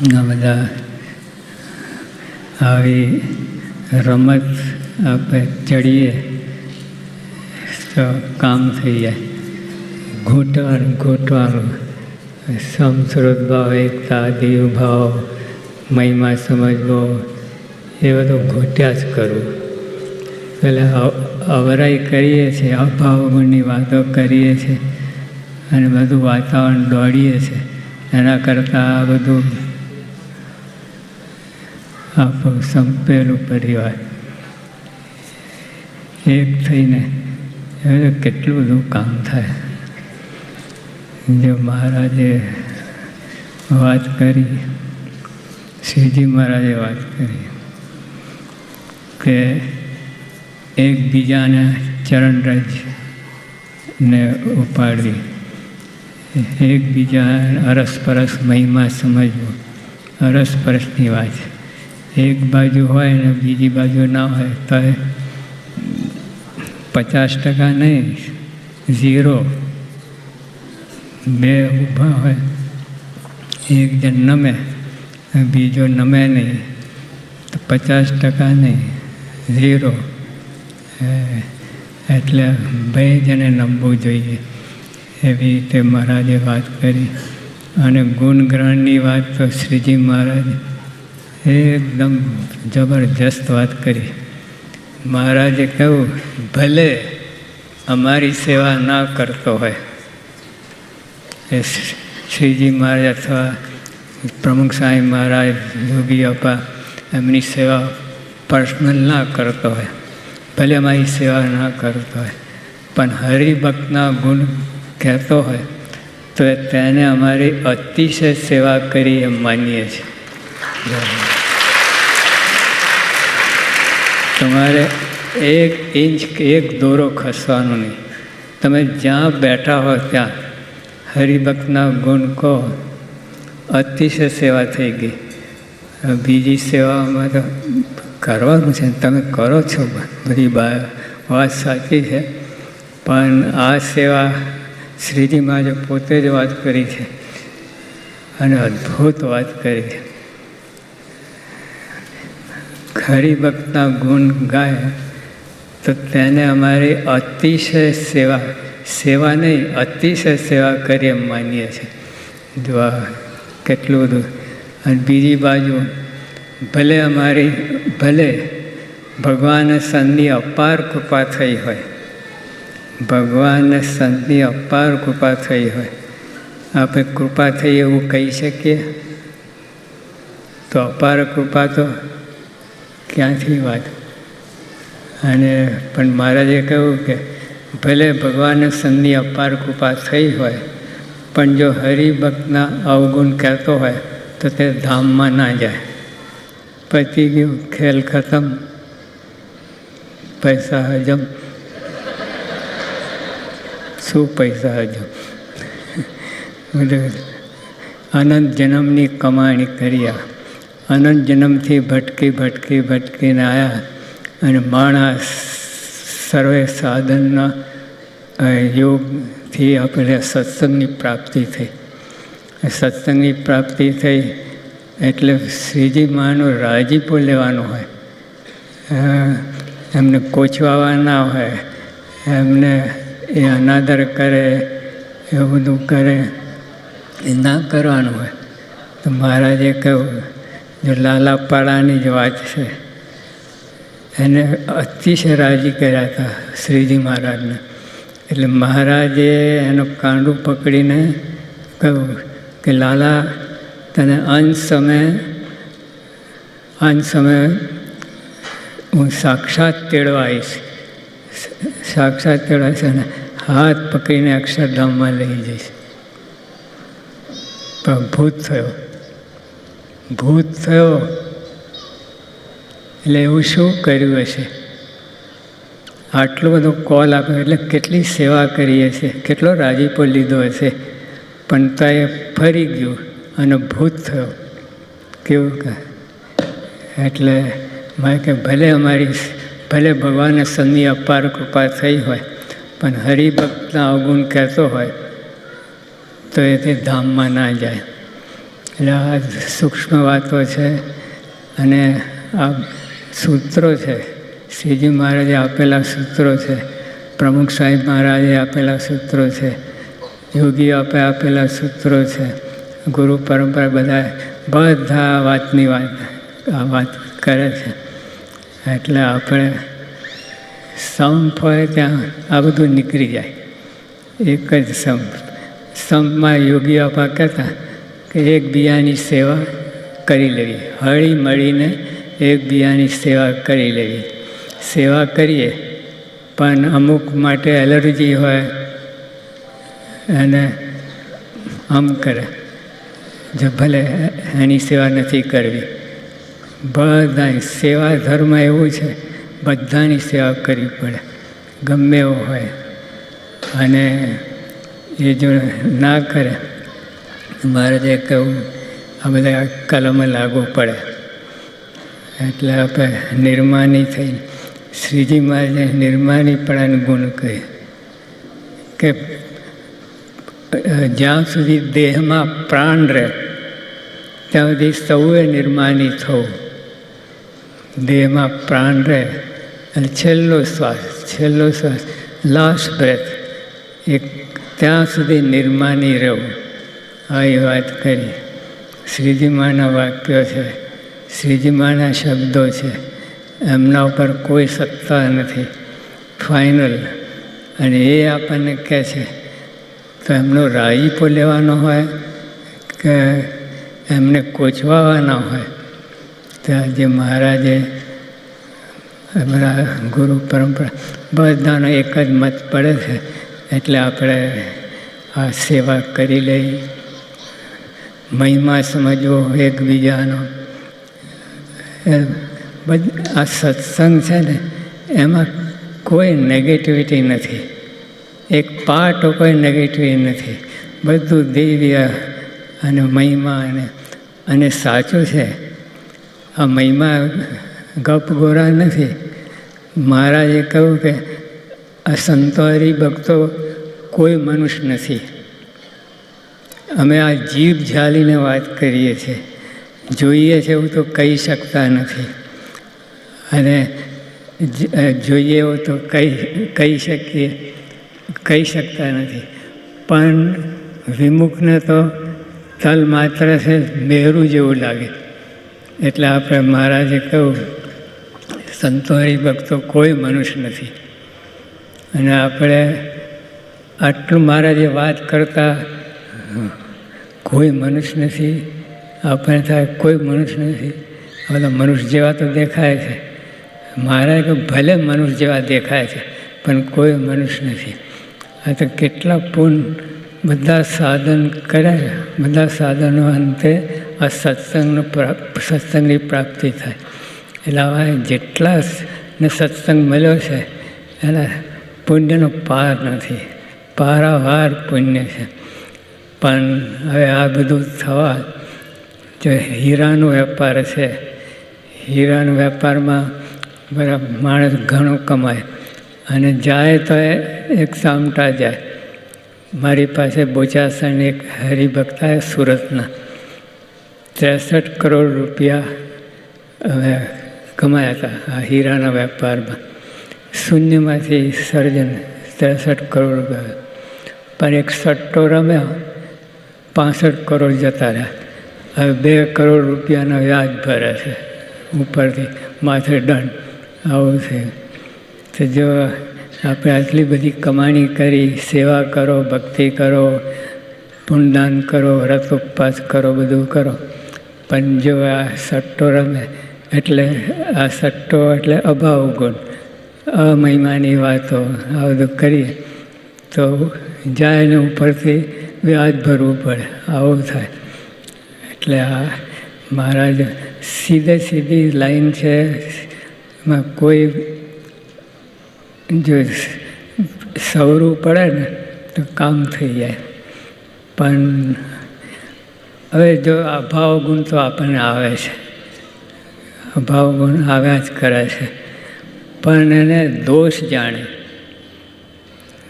આ બધા આવી રમત આપણે ચડીએ તો કામ થઈ જાય. ઘૂંટવાનું ઘૂંટવાનું સમસ્રોત ભાવ, એકતા, દેવ ભાવ, મહિમા સમજવો એ બધું ઘૂંટ્યા જ કરવું પહેલાં અવરાઈ કરીએ છીએ, અભાવગુણની વાતો કરીએ છીએ અને બધું વાતાવરણ દોડીએ છીએ. એના કરતાં આ બધું આપણું સંપેલું પરિવાર એક થઈને હવે કેટલું બધું કામ થાય. જે મહારાજે વાત કરી, શ્રીજી મહારાજે વાત કરી કે એકબીજાને ચરણરજ ને ઉપાડવી. એકબીજા અરસપરસ મહિમા સમજવું. અરસપરસની વાત. એક બાજુ હોય ને બીજી બાજુ ના હોય, તો એ પચાસ ટકા નહીં, ઝીરો. બે ઊભા હોય, એક જણ નમે, બીજો નમે નહીં, તો પચાસ ટકા નહીં, ઝીરો. એટલે બે જણે નમવું જોઈએ. એવી રીતે મહારાજે વાત કરી. અને ગુણગ્રહણની વાત તો શ્રીજી મહારાજ એકદમ જબરજસ્ત વાત કરી. મહારાજે કહ્યું, ભલે અમારી સેવા ના કરતો હોય. એ શ્રીજી મહારાજ અથવા પ્રમુખ સાંઈ મહારાજ, યોગી અપા એમની સેવા પર્સનલ ના કરતો હોય. ભલે અમારી સેવા ના કરતો હોય. પણ હરિભક્તના ગુણ કહેતો હોય, તો તેને અમારી અતિશય સેવા કરી એમ માનીએ છીએ. તમારે એક ઇંચ એક દોરો ખસવાનો નહીં. તમે જ્યાં બેઠા હો ત્યાં હરિભક્તના ગુણ કહો. અતિશય સેવા થઈ ગઈ. બીજી સેવામાં તો કરવાનું છે. તમે કરો છો બધી વાત સાચી છે. પણ આ સેવા શ્રીજી મહારાજે પોતે જ વાત કરી છે. અને અદ્ભુત વાત કરી છે. ખરી ભક્તના ગુણ ગાય, તો તેને અમારી અતિશય સેવા સેવા નહીં અતિશય સેવા કરી એમ માનીએ છીએ. જો કેટલું બધું. અને બીજી બાજુ, ભલે અમારી, ભલે ભગવાન સંતની અપાર કૃપા થઈ હોય ભગવાનને સંતની અપાર કૃપા થઈ હોય, આપણે કૃપા થઈ એવું કહી શકીએ? તો અપાર કૃપા તો ક્યાંથી વાત? અને પણ મહારાજે કહ્યું કે ભલે ભગવાનને સંધિ અપાર કૃપા થઈ હોય, પણ જો હરિભક્તના અવગુણ કહેતો હોય, તો તે ધામમાં ના જાય. પતી ગયું, ખેલ ખતમ. પૈસા હજમ. શું પૈસા હજમ? અનંત જન્મની કમાણી કર્યા. અનંત જન્મથી ભટકી ભટકી ભટકીને આવ્યા અને માણસ સર્વે સાધનના યોગથી આપણે સત્સંગની પ્રાપ્તિ થઈ. સત્સંગની પ્રાપ્તિ થઈ એટલે શ્રીજી માનો રાજીપો લેવાનો હોય. એમને કોચવાવા ના હોય. એમને એ અનાદર કરે એવું બધું કરે, એ ના કરવાનું હોય. તો મહારાજે કહ્યું જો લાલાપાડાની જ વાત છે. એને અતિશય રાજી કર્યા હતા શ્રીજી મહારાજને. એટલે મહારાજે એનું કાંડું પકડીને કહ્યું કે, લાલા, તને અંત સમયે અંત સમયે હું સાક્ષાત તેડવા આવીશ. સાક્ષાત તેડવા આવીશ અને હાથ પકડીને અક્ષરધામમાં લઈ જઈશ. પણ ભૂત થયો. ભૂત થયો એટલે એવું શું કર્યું હશે? આટલો બધો કોલ આપ્યો એટલે કેટલી સેવા કરીએ છીએ કેટલો રાજીપો લીધો હશે? પણ તાએ ફરી ગયું અને ભૂત થયો. કેવું કે? એટલે મારે કે ભલે અમારી ભલે ભગવાને સંધિ અપાર કૃપા થઈ હોય, પણ હરિભક્તના અવગુણ કહેતો હોય, તો એ તે ધામમાં ના જાય. એટલે આ સૂક્ષ્મ વાતો છે અને આ સૂત્રો છે, શ્રીજી મહારાજે આપેલા સૂત્રો છે, પ્રમુખ સાહેબ મહારાજે આપેલા સૂત્રો છે યોગી આપે આપેલા સૂત્રો છે, ગુરુ પરંપરા બધા બધા વાતની વાત, આ વાત કરે છે. એટલે આપણે સંપ હોય ત્યાં આ બધું નીકળી જાય. એક જ સંપ. સંપમાં યોગી આપા કહેતા કે એકબીજાની સેવા કરી લેવી. હળી મળીને એકબીજાની સેવા કરી લેવી. સેવા કરીએ, પણ અમુક માટે એલર્જી હોય અને આમ કરે. જો ભલે એની સેવા નથી કરવી. બધાની સેવા ધર્મ એવું છે, બધાની સેવા કરવી પડે. ગમે એવો હોય. અને એ જો ના કરે મહારાજે કહ્યું આ બધા કલમ લાગુ પડે. એટલે આપણે નિર્માની થઈ શ્રીજી મહારાજે નિર્માનીપણાનું ગુણ કહે કે, જ્યાં સુધી દેહમાં પ્રાણ રહે, ત્યાં સુધી સૌએ નિર્માની થવું. દેહમાં પ્રાણ રહે, અને છેલ્લો શ્વાસ છેલ્લો શ્વાસ લાસ્ટ બ્રેથ એક ત્યાં સુધી નિર્માની રહેવું. આવી વાત કરી. શ્રીજી માના વાક્યો છે. શ્રીજી માના શબ્દો છે. એમના ઉપર કોઈ સત્તા નથી. ફાઇનલ અને એ આપણને કહે છે, તો એમનો રાજીપો લેવાનો હોય કે એમને કોચવાવાના હોય? તો જે મહારાજે અમારા ગુરુ પરંપરા, બધાનો એક જ મત પડે છે. એટલે આપણે આ સેવા કરી લઈ. મહિમા સમજવો એકબીજાનો. આ સત્સંગ છે ને, એમાં કોઈ નેગેટિવિટી નથી. એક પાર્ટ કોઈ નેગેટિવિટી નથી. બધું દિવ્ય અને મહિમા અને અને સાચું છે. આ મહિમા ગપ ગોરા નથી. મહારાજે કહ્યું કે આ સંતોરી ભક્તો કોઈ મનુષ્ય નથી. અમે આ જીભ ઝાલીને વાત કરીએ છીએ. જોઈએ છે એવું તો કહી શકતા નથી. અને જોઈએ એવું તો કહી કહી શકીએ, કહી શકતા નથી. પણ વિમુખને તો તલ માત્ર છે મેરું જેવું લાગે. એટલે આપણે મહારાજે કહ્યું સંતો હરિભક્તો કોઈ મનુષ્ય નથી. અને આપણે આટલું મહારાજે વાત કરતા કોઈ મનુષ્ય નથી, આપણે થાય કોઈ મનુષ્ય નથી. બધા મનુષ્ય જેવા તો દેખાય છે. મહારાજ કે ભલે મનુષ્ય જેવા દેખાય છે, પણ કોઈ મનુષ્ય નથી. આ તો કેટલા પૂર્ણ બધા સાધન કર્યા બધા સાધનો અંતે આ સત્સંગનો સત્સંગની પ્રાપ્તિ થાય. એટલે આવા જેટલા ને સત્સંગ મળ્યો છે, એના પુણ્યનો પાર નથી. પારાવાર પુણ્ય છે. પણ હવે આ બધું થવા જો હીરાનો વેપાર છે, હીરાનો વેપારમાં બરાબર માણસ ઘણું કમાય અને જાય તો એક સામટા જાય. મારી પાસે બોચાસણ એક હરિભક્તા સુરતના. ત્રેસઠ કરોડ રૂપિયા હવે કમાયા હતા આ હીરાના વેપારમાં. શૂન્યમાંથી સર્જન ત્રેસઠ કરોડ રૂપિયા. પણ એક સટ્ટો રમ્યો પાસઠ કરોડ જતા રહ્યા. હવે બે કરોડ રૂપિયાના વ્યાજ ભરે છે. ઉપરથી માથે દંડ. આવું છે. તો જો આપણે આટલી બધી કમાણી કરી, સેવા કરો, ભક્તિ કરો, પુણદાન કરો વ્રત ઉપવાસ કરો, બધું કરો. પણ જો આ સટ્ટો રમે, એટલે આ સટ્ટો એટલે અભાવ ગુણ. અમહિમાની વાતો. આ બધું કરીએ. તો જાય ને ઉપરથી વ્યાજ ભરવું પડે, આવું થાય. એટલે આ મહારાજ સીધે સીધી લાઈન છે, એમાં કોઈ જો સવરું પડે ને, તો કામ થઈ જાય. પણ હવે જો અભાવ ગુણ તો આપણને આવે છે. અભાવ ગુણ આવ્યા જ કરે છે. પણ એને દોષ જાણે.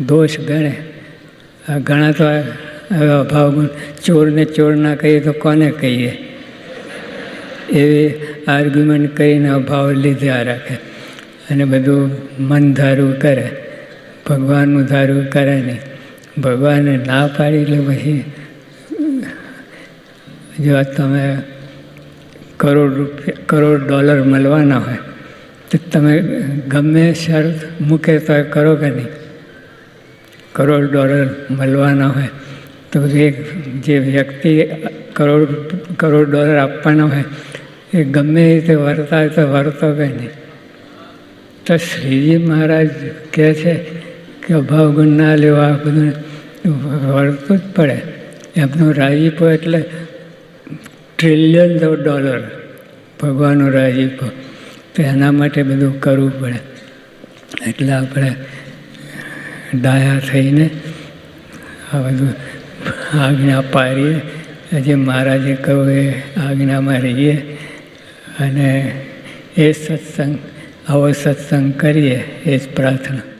દોષ ગણે. ઘણા તો હવે અભાવગુણ ચોરને ચોર ના કહીએ તો કોને કહીએ? એવી આર્ગ્યુમેન્ટ કરીને અભાવ લીધા રાખે. અને બધું મન ધારું કરે. ભગવાનનું ધારું કરે નહીં. ભગવાને ના પાડી એટલે પછી જો તમે કરોડ રૂપિયા, કરોડ ડોલર મળવાના હોય, તો તમે ગમે શરત મૂકે તો કરો કે નહીં? કરોડ ડોલર મળવાના હોય તો એક જે વ્યક્તિ કરોડ કરોડ ડોલર આપવાનો હોય, એ ગમે એ રીતે હોય તો વર્તો કે નહીં. તો શ્રીજી મહારાજ કહે છે કે અભાવ ગુણ ના લેવા બધું વળતું જ પડે. એમનું રાજીપો એટલે ટ્રિલિયન ડોલર ભગવાનનો રાજીપો તો એના માટે બધું કરવું પડે. એટલે આપણે ડાયા થઈને આ બધું આજ્ઞા પાડીએ જે મહારાજે કહ્યું, એ આજ્ઞામાં રહીએ અને એ સત્સંગ, આવો સત્સંગ કરીએ. એ જ પ્રાર્થના.